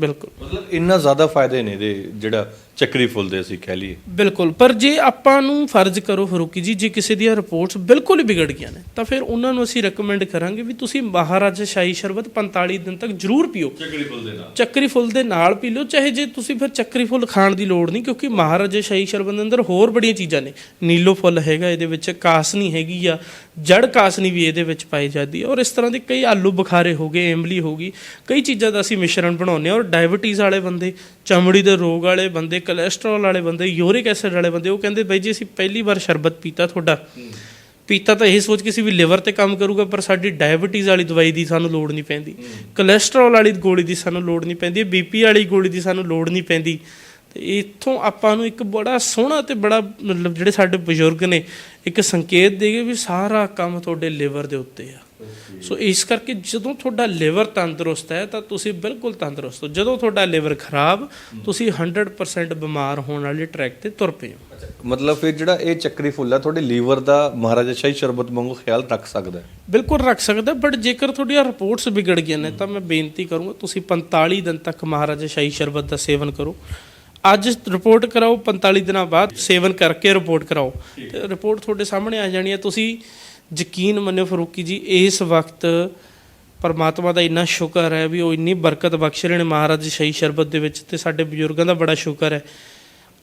S2: ਬਿਲਕੁਲ।
S1: ਮਤਲਬ ਇੰਨਾ ਜ਼ਿਆਦਾ ਫਾਇਦੇ ਨੇ ਇਹਦੇ ਜਿਹੜਾ ਚੱਕਰੀ ਫੁੱਲ ਦੇ ਅਸੀਂ ਕਹਿ ਲਈਏ।
S2: ਬਿਲਕੁਲ। ਪਰ ਜੇ ਆਪਾਂ ਨੂੰ ਫਰਜ਼ ਕਰੋ ਫਰੂਕੀ ਜੀ ਜੇ ਕਿਸੇ ਦੀਆਂ ਰਿਪੋਰਟਸ ਬਿਲਕੁਲ ਹੀ ਵਿਗੜ ਗਈਆਂ ਨੇ ਤਾਂ ਫਿਰ ਉਹਨਾਂ ਨੂੰ ਅਸੀਂ ਰეკਮੈਂਡ ਕਰਾਂਗੇ ਵੀ ਤੁਸੀਂ ਮਹਾਰਾਜਾ ਸ਼ਾਹੀ ਸ਼ਰਬਤ 45 ਦਿਨ ਤੱਕ ਜ਼ਰੂਰ ਪੀਓ।
S1: ਚੱਕਰੀ ਫੁੱਲ ਦੇ ਨਾਲ।
S2: ਚੱਕਰੀ ਫੁੱਲ ਦੇ ਨਾਲ ਪੀ ਲਓ ਚਾਹੇ ਜੇ ਤੁਸੀਂ ਫਿਰ ਚੱਕਰੀ ਫੁੱਲ ਖਾਣ ਦੀ ਲੋੜ ਨਹੀਂ ਕਿਉਂਕਿ ਮਹਾਰਾਜਾ ਸ਼ਾਹੀ ਸ਼ਰਬਤ ਦੇ ਅੰਦਰ ਹੋਰ ਬੜੀਆਂ ਚੀਜ਼ਾਂ ਨੇ। ਨੀਲੋ ਫੁੱਲ ਹੈਗਾ ਇਹਦੇ ਵਿੱਚ ਕਾਸਨੀ ਹੈਗੀ ਆ ਜੜ ਕਾਸਨੀ ਵੀ ਇਹਦੇ ਵਿੱਚ ਪਾਈ ਜਾਂਦੀ ਹੈ ਔਰ ਇਸ ਤਰ੍ਹਾਂ ਦੇ ਕਈ ਆਲੂ ਬੁਖਾਰੇ ਹੋ ਗਏ ਇਮਲੀ ਹੋ ਗਈ ਕਈ ਚੀਜ਼ਾਂ ਦਾ ਅਸੀਂ ਮਿਸ਼ਰਣ ਬਣਾਉਂਦੇ ਹਾਂ। ਔਰ ਡਾਇਬੀਟੀਜ਼ ਵਾਲੇ ਬੰਦੇ ਚਮੜੀ ਦੇ ਰੋਗ ਵਾਲੇ ਬੰਦੇ ਕੋਲੇਸਟ੍ਰੋਲ ਵਾਲੇ ਬੰਦੇ ਯੂਰਿਕ ਐਸਿਡ ਵਾਲੇ ਬੰਦੇ, ਉਹ ਕਹਿੰਦੇ ਬਾਈ ਜੀ ਅਸੀਂ ਪਹਿਲੀ ਵਾਰ ਸ਼ਰਬਤ ਪੀਤਾ ਤੁਹਾਡਾ। ਪੀਤਾ ਤਾਂ ਇਹ ਸੋਚ ਕੇ ਸੀ ਵੀ ਲਿਵਰ ਤੇ ਕੰਮ ਕਰੂਗਾ, ਪਰ ਸਾਡੀ ਡਾਇਬੀਟੀਜ਼ ਵਾਲੀ ਦਵਾਈ ਦੀ ਸਾਨੂੰ ਲੋੜ ਨਹੀਂ ਪੈਂਦੀ। ਕੋਲੇਸਟ੍ਰੋਲ ਵਾਲੀ ਗੋਲੀ ਦੀ ਸਾਨੂੰ ਲੋੜ ਨਹੀਂ ਪੈਂਦੀ ਬੀਪੀ ਵਾਲੀ ਗੋਲੀ ਦੀ ਸਾਨੂੰ ਲੋੜ ਨਹੀਂ ਪੈਂਦੀ। ਤੇ ਇੱਥੋਂ ਆਪਾਂ ਨੂੰ ਇੱਕ ਬੜਾ ਸੋਹਣਾ ਤੇ ਬੜਾ ਮਤਲਬ ਜਿਹੜੇ ਸਾਡੇ ਬਜ਼ੁਰਗ ਨੇ, ਇੱਕ ਸੰਕੇਤ ਦੇ ਗਏ ਵੀ ਸਾਰਾ ਕੰਮ ਤੁਹਾਡੇ ਲਿਵਰ ਦੇ ਉੱਤੇ ਆ। ਸੋ ਇਸ ਕਰਕੇ ਜਦੋਂ ਤੁਹਾਡਾ ਲਿਵਰ ਤੰਦਰੁਸਤ ਹੈ ਤਾਂ ਤੁਸੀਂ ਬਿਲਕੁਲ ਤੰਦਰੁਸਤ ਹੋ। ਜਦੋਂ ਤੁਹਾਡਾ ਲਿਵਰ ਖਰਾਬ ਤੁਸੀਂ 100% ਬਿਮਾਰ ਹੋਣ ਵਾਲੇ ਟਰੈਕ ਤੇ ਤੁਰ ਪਏ ਹੋ।
S1: ਮਤਲਬ ਫਿਰ ਜਿਹੜਾ ਇਹ ਚੱਕਰੀ ਫੁੱਲ ਆ ਤੁਹਾਡੇ ਲੀਵਰ ਦਾ ਮਹਾਰਾਜਾ ਸ਼ਾਹੀ ਸ਼ਰਬਤ ਵਾਂਗੂ ਖਿਆਲ ਰੱਖ ਸਕਦਾ ਹੈ?
S2: ਬਿਲਕੁਲ ਰੱਖ ਸਕਦਾ ਬਟ ਜੇਕਰ ਤੁਹਾਡੀਆਂ ਰਿਪੋਰਟਸ ਵਿਗੜ ਗਈਆਂ ਨੇ ਤਾਂ ਮੈਂ ਬੇਨਤੀ ਕਰੂੰਗਾ ਤੁਸੀਂ 45 ਦਿਨ ਤੱਕ ਮਹਾਰਾਜਾ ਸ਼ਾਹੀ ਸ਼ਰਬਤ ਦਾ ਸੇਵਨ ਕਰੋ। ਅੱਜ ਰਿਪੋਰਟ ਕਰਾਓ 45 ਦਿਨਾਂ ਬਾਅਦ ਸੇਵਨ ਕਰਕੇ ਰਿਪੋਰਟ ਕਰਾਓ। ਤੇ ਰਿਪੋਰਟ ਤੁਹਾਡੇ ਸਾਹਮਣੇ ਆ ਜਾਣੀ ਹੈ ਤੁਸੀਂ ਯਕੀਨ ਮੰਨਿਓ ਫਰੂਕੀ ਜੀ, ਇਸ ਵਕਤ ਪਰਮਾਤਮਾ ਦਾ ਇੰਨਾ ਸ਼ੁਕਰ ਹੈ ਵੀ ਉਹ ਇੰਨੀ ਬਰਕਤ ਬਖਸ਼ ਰਹੇ ਨੇ ਮਹਾਰਾਜ ਸ਼ਹੀ ਸ਼ਰਬਤ ਦੇ ਵਿੱਚ ਤੇ ਸਾਡੇ ਬਜ਼ੁਰਗਾਂ ਦਾ ਬੜਾ ਸ਼ੁਕਰ ਹੈ।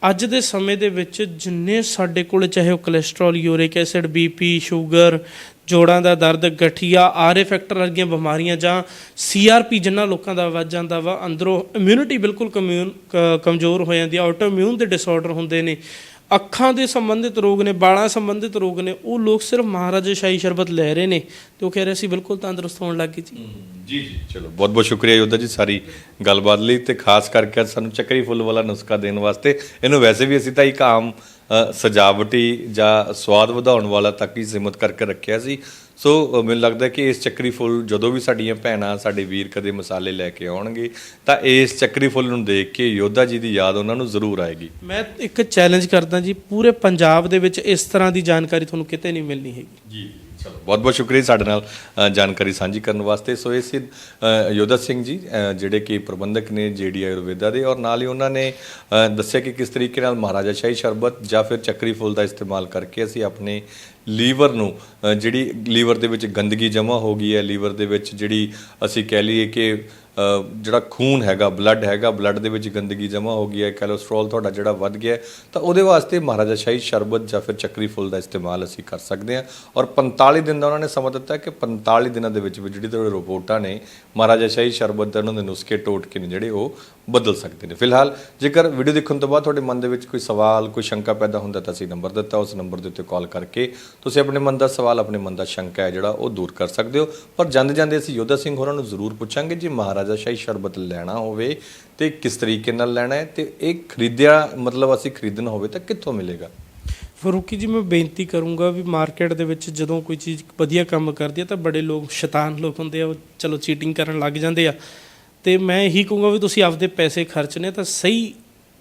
S2: ਅੱਜ ਦੇ ਸਮੇਂ ਦੇ ਵਿੱਚ ਜਿੰਨੇ ਸਾਡੇ ਕੋਲ ਚਾਹੇ ਉਹ cholesterol uric acid BP sugar ਜੋੜਾਂ ਦਾ ਦਰਦ, ਗਠੀਆ ਆਰਏ ਫੈਕਟਰ ਵਰਗੀਆਂ ਬਿਮਾਰੀਆਂ ਜਾਂ ਸੀਆਰਪੀ ਜਿੰਨਾ ਲੋਕਾਂ ਦਾ ਵੱਜ ਜਾਂਦਾ ਵਾ, ਅੰਦਰੋਂ ਇਮਿਊਨਿਟੀ ਬਿਲਕੁਲ ਕਮਿਊਨ ਕਮਜ਼ੋਰ ਹੋ ਜਾਂਦੀ ਆ ਆਟੋਇਮਿਊਨ ਦੇ ਡਿਸਆਰਡਰ ਹੁੰਦੇ ਨੇ। ਅੱਖਾਂ ਦੇ ਸੰਬੰਧਿਤ ਰੋਗ ਨੇ ਬਾਲਾਂ ਸੰਬੰਧਿਤ ਰੋਗ ਨੇ, ਉਹ ਲੋਕ ਸਿਰਫ ਮਹਾਰਾਜਾ ਸ਼ਾਹੀ ਸ਼ਰਬਤ ਲੈ ਰਹੇ ਨੇ ਤੇ ਉਹ ਕਹਿ ਰਹੇ ਸੀ ਬਿਲਕੁਲ ਤੰਦਰੁਸਤ ਹੋਣ ਲੱਗ ਗਏ ਜੀ।
S1: ਜੀ ਜੀ, ਚਲੋ, ਬਹੁਤ ਬਹੁਤ ਸ਼ੁਕਰੀਆ ਯੋਧਾ ਜੀ ਸਾਰੀ ਗੱਲਬਾਤ ਲਈ ਤੇ ਖਾਸ ਕਰਕੇ ਸਾਨੂੰ ਚੱਕਰੀ ਫੁੱਲ ਵਾਲਾ ਨੁਸਖਾ ਦੇਣ ਵਾਸਤੇ। ਇਹਨੂੰ ਵੈਸੇ ਵੀ ਅਸੀਂ ਤਾਂ ਇੱਕ ਆਮ ਸਜਾਵਟੀ ਜਾਂ ਸਵਾਦ ਵਧਾਉਣ ਵਾਲਾ ਤੱਕ ਹੀ ਸੀਮਤ ਕਰਕੇ ਰੱਖਿਆ ਸੀ। ਸੋ ਮੈਨੂੰ ਲੱਗਦਾ ਕਿ ਇਸ ਚੱਕਰੀ ਫੁੱਲ ਜਦੋਂ ਵੀ ਸਾਡੀਆਂ ਭੈਣਾਂ ਸਾਡੇ ਵੀਰ ਕਦੇ ਮਸਾਲੇ ਲੈ ਕੇ ਆਉਣਗੇ ਤਾਂ ਇਸ ਚੱਕਰੀ ਫੁੱਲ ਨੂੰ ਦੇਖ ਕੇ ਯੋਧਾ ਜੀ ਦੀ ਯਾਦ ਉਹਨਾਂ ਨੂੰ ਜ਼ਰੂਰ ਆਏਗੀ।
S2: ਮੈਂ ਇੱਕ ਚੈਲੰਜ ਕਰਦਾ ਜੀ ਪੂਰੇ ਪੰਜਾਬ ਦੇ ਵਿੱਚ ਇਸ ਤਰ੍ਹਾਂ ਦੀ ਜਾਣਕਾਰੀ ਤੁਹਾਨੂੰ ਕਿਤੇ ਨਹੀਂ ਮਿਲਣੀ ਹੈਗੀ।
S1: ਜੀ ਚਲੋ ਬਹੁਤ ਬਹੁਤ ਸ਼ੁਕਰੀਆ ਸਾਡੇ ਨਾਲ ਜਾਣਕਾਰੀ ਸਾਂਝੀ ਕਰਨ ਵਾਸਤੇ। ਸੋ ਇਹ ਸੀ ਯੋਧਾ ਸਿੰਘ ਜੀ ਜਿਹੜੇ ਕਿ ਪ੍ਰਬੰਧਕ ਨੇ ਜੀਡੀ ਆਯੁਰਵੇਦਾ ਦੇ ਔਰ ਨਾਲ ਹੀ ਉਹਨਾਂ ਨੇ ਦੱਸਿਆ ਕਿ ਕਿਸ ਤਰੀਕੇ ਨਾਲ ਮਹਾਰਾਜਾ ਸ਼ਾਹੀ ਸ਼ਰਬਤ ਜਾਂ ਫਿਰ ਚੱਕਰੀ ਫੁੱਲ ਦਾ ਇਸਤੇਮਾਲ ਕਰਕੇ ਅਸੀਂ ਆਪਣੇ ਲੀਵਰ ਨੂੰ ਜਿਹੜੀ ਲੀਵਰ ਦੇ ਵਿੱਚ ਗੰਦਗੀ ਜਮ੍ਹਾਂ ਹੋ ਗਈ ਹੈ, ਲੀਵਰ ਦੇ ਵਿੱਚ ਜਿਹੜੀ ਅਸੀਂ ਕਹਿ ਲਈਏ ਕਿ ਜਿਹੜਾ ਖੂਨ ਹੈਗਾ, ਬਲੱਡ ਹੈਗਾ, ਬਲੱਡ ਦੇ ਵਿੱਚ ਗੰਦਗੀ ਜਮ੍ਹਾਂ ਹੋ ਗਈ ਹੈ ਕੋਲੇਸਟ੍ਰੋਲ ਤੁਹਾਡਾ ਜਿਹੜਾ ਵੱਧ ਗਿਆ ਤਾਂ ਉਹਦੇ ਵਾਸਤੇ ਮਹਾਰਾਜਾ ਸ਼ਾਹੀ ਸ਼ਰਬਤ ਜਾਂ ਫਿਰ ਚੱਕਰੀ ਫੁੱਲ ਦਾ ਇਸਤੇਮਾਲ ਅਸੀਂ ਕਰ ਸਕਦੇ ਹਾਂ। ਔਰ 45 ਦਿਨ ਦਾ ਉਹਨਾਂ ਨੇ ਸਮਾਂ ਦਿੱਤਾ ਕਿ 45 ਦਿਨਾਂ ਦੇ ਵਿੱਚ ਵਿੱਚ ਜਿਹੜੀ ਤੁਹਾਡੇ ਰਿਪੋਰਟਾਂ ਨੇ, ਮਹਾਰਾਜਾ ਸ਼ਾਹੀ ਸ਼ਰਬਤ ਦੇ ਉਹਨਾਂ ਦੇ ਨੁਸਖੇ ਟੋਟ ਕੇ ਨੇ ਜਿਹੜੇ ਉਹ ਬਦਲ ਸਕਦੇ ਨੇ। ਫਿਲਹਾਲ, ਜੇਕਰ ਵੀਡੀਓ ਦੇਖਣ ਤੋਂ ਬਾਅਦ ਤੁਹਾਡੇ ਮਨ ਦੇ ਵਿੱਚ ਕੋਈ ਸਵਾਲ, ਕੋਈ ਸ਼ੰਕਾ ਪੈਦਾ ਹੁੰਦਾ ਤਾਂ ਅਸੀਂ ਨੰਬਰ ਦਿੱਤਾ, ਉਸ ਨੰਬਰ ਦੇ ਉੱਤੇ ਕਾਲ ਕਰਕੇ ਤੁਸੀਂ ਆਪਣੇ ਮਨ ਦਾ ਸਵਾਲ, ਆਪਣੇ ਮਨ ਦਾ ਸ਼ੰਕਾ ਹੈ ਜਿਹੜਾ, ਉਹ ਦੂਰ ਕਰ ਸਕਦੇ ਹੋ। ਪਰ ਜਾਂਦੇ ਜਾਂਦੇ ਅਸੀਂ ਯੋਧਾ ਸਿੰਘ ਹੋਰਾਂ ਨੂੰ ਜ਼ਰੂਰ ਪੁੱਛਾਂਗੇ ਜੇ, ਮਹਾਰਾਜਾ ਸ਼ਾਹੀ ਸ਼ਰਬਤ ਲੈਣਾ ਹੋਵੇ ਤੇ ਕਿਸ ਤਰੀਕੇ ਨਾਲ ਲੈਣਾ ਹੈ ਤੇ ਇਹ ਖਰੀਦਿਆ, ਮਤਲਬ ਅਸੀਂ ਖਰੀਦਣਾ ਹੋਵੇ ਤਾਂ ਕਿੱਥੋਂ ਮਿਲੇਗਾ?
S2: ਫਰੂਕੀ ਜੀ, ਮੈਂ ਬੇਨਤੀ ਕਰੂੰਗਾ ਵੀ ਮਾਰਕੀਟ ਦੇ ਵਿੱਚ ਜਦੋਂ ਕੋਈ ਚੀਜ਼ ਵਧੀਆ ਕੰਮ ਕਰਦੀ ਹੈ ਤਾਂ ਬੜੇ ਲੋਕ, ਸ਼ੈਤਾਨ ਲੋਕ ਹੁੰਦੇ ਆ, ਉਹ ਚਲੋ ਚੀਟਿੰਗ ਕਰਨ ਲੱਗ ਜਾਂਦੇ ਆ। ਤੇ ਮੈਂ ਇਹੀ ਕਹੂੰਗਾ ਵੀ ਤੁਸੀਂ ਆਪਦੇ ਪੈਸੇ ਖਰਚਨੇ ਤਾਂ ਸਹੀ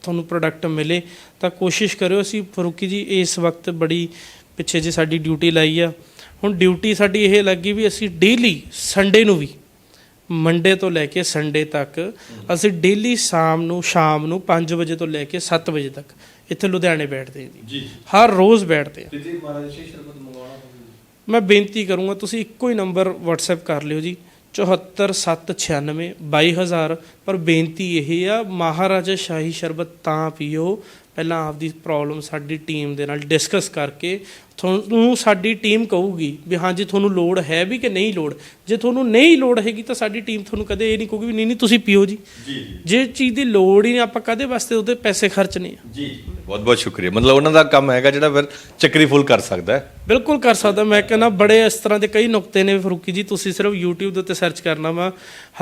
S2: ਤੁਹਾਨੂੰ ਪ੍ਰੋਡਕਟ ਮਿਲੇ ਤਾਂ ਕੋਸ਼ਿਸ਼ ਕਰਿਓ ਅਸੀਂ ਫਰੂਕੀ ਜੀ ਇਸ ਵਕਤ ਬੜੀ ਪਿੱਛੇ ਜੇ ਸਾਡੀ ਡਿਊਟੀ ਲਾਈ ਆ। ਹੁਣ ਡਿਊਟੀ ਸਾਡੀ ਇਹ ਲੱਗੀ ਵੀ ਅਸੀਂ ਡੇਲੀ ਸੰਡੇ ਨੂੰ ਵੀ ਮੰਡੇ ਤੋਂ ਲੈ ਕੇ ਸੰਡੇ ਤੱਕ ਅਸੀਂ ਡੇਲੀ ਸ਼ਾਮ ਨੂੰ ਸ਼ਾਮ ਨੂੰ 5 ਵਜੇ ਤੋਂ ਲੈ ਕੇ 7 ਵਜੇ ਤੱਕ ਇੱਥੇ ਲੁਧਿਆਣੇ ਬੈਠਦੇ ਹਾਂ ਜੀ। ਹਰ ਰੋਜ਼ ਬੈਠਦੇ ਆ
S1: ਤੇ ਜੇ ਮਹਾਰਾਜਾ ਸ਼ਰਬਤ ਮੰਗਵਾਉਣਾ
S2: ਮੈਂ ਬੇਨਤੀ ਕਰੂੰਗਾ ਤੁਸੀਂ ਇੱਕੋ ਹੀ ਨੰਬਰ WhatsApp ਕਰ ਲਿਓ ਜੀ। 74796 22000 ਪਰ ਬੇਨਤੀ ਇਹ ਆ, ਮਹਾਰਾਜਾ ਸ਼ਾਹੀ ਸ਼ਰਬਤ ਤਾਂ ਪੀਓ। ਪਹਿਲਾਂ ਆਪਦੀ ਪ੍ਰੋਬਲਮ ਸਾਡੀ ਟੀਮ ਦੇ ਨਾਲ ਡਿਸਕਸ ਕਰਕੇ ਤੁਹਾਨੂੰ ਸਾਡੀ ਟੀਮ ਕਹੂਗੀ ਵੀ ਹਾਂਜੀ ਤੁਹਾਨੂੰ ਲੋੜ ਹੈ ਵੀ ਕਿ ਨਹੀਂ ਲੋੜ। ਜੇ ਤੁਹਾਨੂੰ ਨਹੀਂ ਲੋੜ ਹੈਗੀ ਤਾਂ ਸਾਡੀ ਟੀਮ ਤੁਹਾਨੂੰ ਕਦੇ ਇਹ ਨਹੀਂ ਕਹੂਗੀ ਵੀ ਨਹੀਂ ਨਹੀਂ ਤੁਸੀਂ ਪੀਓ ਜੀ।
S1: ਜੀ
S2: ਜੇ। ਚੀਜ਼ ਦੀ ਲੋੜ ਹੀ ਨਹੀਂ ਆਪਾਂ ਕਦੇ ਵਾਸਤੇ ਉਹਦੇ ਪੈਸੇ ਖਰਚਣੇ ਆ?
S1: ਜੀ ਬਹੁਤ ਬਹੁਤ ਸ਼ੁਕਰੀਆ। ਮਤਲਬ ਉਹਨਾਂ ਦਾ ਕੰਮ ਹੈਗਾ ਜਿਹੜਾ ਫਿਰ ਚੱਕਰੀ ਫੁੱਲ ਕਰ ਸਕਦਾ ਹੈ।
S2: ਬਿਲਕੁਲ ਕਰ ਸਕਦਾ। ਮੈਂ ਕਹਿੰਦਾ ਬੜੇ ਇਸ ਤਰ੍ਹਾਂ ਦੇ ਕਈ ਨੁਕਤੇ ਨੇ ਫਰੂਕੀ ਜੀ ਤੁਸੀਂ ਸਿਰਫ YouTube ਦੇ ਉੱਤੇ ਸਰਚ ਕਰਨਾ ਵਾ।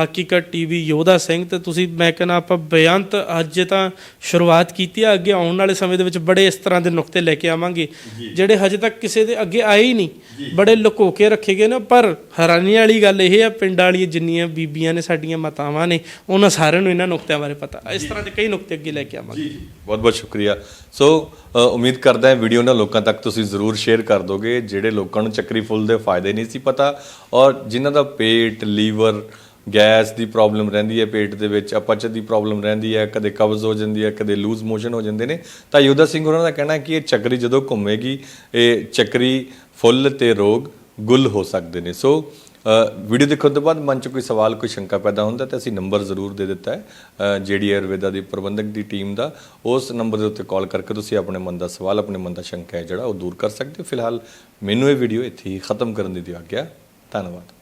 S2: ਹਕੀਕਤ ਟੀਵੀ ਯੋਧਾ ਸਿੰਘ ਤੇ ਤੁਸੀਂ ਮੈਂ ਕਹਿੰਦਾ ਆਪਾਂ ਬੇਅੰਤ ਅੱਜ ਤਾਂ ਸ਼ੁਰੂਆਤ ਕੀਤੀ ਆ ਅੱਗੇ ਆਉਣ ਵਾਲੇ ਸਮੇਂ ਦੇ ਵਿੱਚ ਬੜੇ ਇਸ ਤਰ੍ਹਾਂ ਦੇ ਨੁਕਤੇ ਲੈ ਕੇ ਆਵਾਂਗੇ। ਜਿਹੜੇ ਹਜੇ ਤੱਕ ਕਿਸੇ ਦੇ ਅੱਗੇ ਆਏ ਹੀ ਨਹੀਂ। ਬੜੇ ਲੁਕੋ ਕੇ ਰੱਖੇ ਗਏ ਨੇ। ਪਰ ਹੈਰਾਨੀ ਵਾਲੀ ਗੱਲ ਇਹ ਆ ਪਿੰਡਾਂ ਵਾਲੀਆਂ ਜਿੰਨੀਆਂ ਬੀਬੀਆਂ ਨੇ ਸਾਡੀਆਂ ਮਾਤਾਵਾਂ ਨੇ ਉਹਨਾਂ ਸਾਰਿਆਂ ਨੂੰ ਇਹਨਾਂ ਨੁਕਤਿਆਂ ਬਾਰੇ ਪਤਾ। ਇਸ ਤਰ੍ਹਾਂ ਦੇ ਕਈ ਨੁਕਤੇ ਅੱਗੇ ਲੈ ਕੇ ਆਵਾਂਗੇ।
S1: ਬਹੁਤ ਬਹੁਤ ਸ਼ੁਕਰੀਆ। ਸੋ ਉਮੀਦ ਕਰਦਾ ਹਾਂ ਵੀਡੀਓ ਨਾ ਲੋਕਾਂ ਤੱਕ ਤੁਸੀਂ ਜ਼ਰੂਰ ਸ਼ੇਅਰ ਕਰ ਦੋਗੇ। ਜਿਹੜੇ ਲੋਕਾਂ ਨੂੰ ਚੱਕਰੀ ਫੁੱਲ ਦੇ ਫਾਇਦੇ ਨਹੀਂ ਸੀ ਪਤਾ ਔਰ ਜਿਨ੍ਹਾਂ ਦਾ ਪੇਟ ਲੀਵਰ ਗੈਸ ਦੀ ਪ੍ਰੋਬਲਮ ਰਹਿੰਦੀ ਹੈ ਪੇਟ ਦੇ ਵਿੱਚ ਅਪਚ ਦੀ ਪ੍ਰੋਬਲਮ ਰਹਿੰਦੀ ਹੈ, ਕਦੇ ਕਬਜ਼ ਹੋ ਜਾਂਦੀ ਹੈ, ਕਦੇ ਲੂਜ਼ ਮੋਸ਼ਨ ਹੋ ਜਾਂਦੇ ਨੇ। ਤਾਂ ਯੋਧਾ ਸਿੰਘ ਹੋਰਾਂ ਦਾ ਕਹਿਣਾ ਹੈ ਕਿ ਇਹ ਚੱਕਰੀ ਜਦੋਂ ਘੁੰਮੇਗੀ, ਇਹ ਚੱਕਰੀ ਫੁੱਲ ਤੇ ਰੋਗ ਗੁੱਲ ਹੋ ਸਕਦੇ ਨੇ। ਸੋ ਵੀਡੀਓ ਦੇਖਣ ਤੋਂ ਬਾਅਦ ਮਨ 'ਚ ਕੋਈ ਸਵਾਲ, ਕੋਈ ਸ਼ੰਕਾ ਪੈਦਾ ਹੁੰਦਾ ਤਾਂ ਅਸੀਂ ਨੰਬਰ ਜ਼ਰੂਰ ਦੇ ਦਿੱਤਾ ਹੈ। ਜਿਹੜੀ ਆਯੁਰਵੇਦਾ ਦੀ ਪ੍ਰਬੰਧਕ ਦੀ ਟੀਮ ਦਾ, ਉਸ ਨੰਬਰ ਦੇ ਉੱਤੇ ਕਾਲ ਕਰਕੇ ਤੁਸੀਂ ਆਪਣੇ ਮਨ ਦਾ ਸਵਾਲ, ਆਪਣੇ ਮਨ ਦਾ ਸ਼ੰਕਾ ਹੈ ਜਿਹੜਾ ਉਹ ਦੂਰ ਕਰ ਸਕਦੇ ਹੋ। ਫਿਲਹਾਲ ਮੈਨੂੰ ਇਹ ਵੀਡੀਓ ਇੱਥੇ ਹੀ ਖਤਮ ਕਰਨ ਦੀ ਦਿਓ ਆਗਿਆ। ਧੰਨਵਾਦ।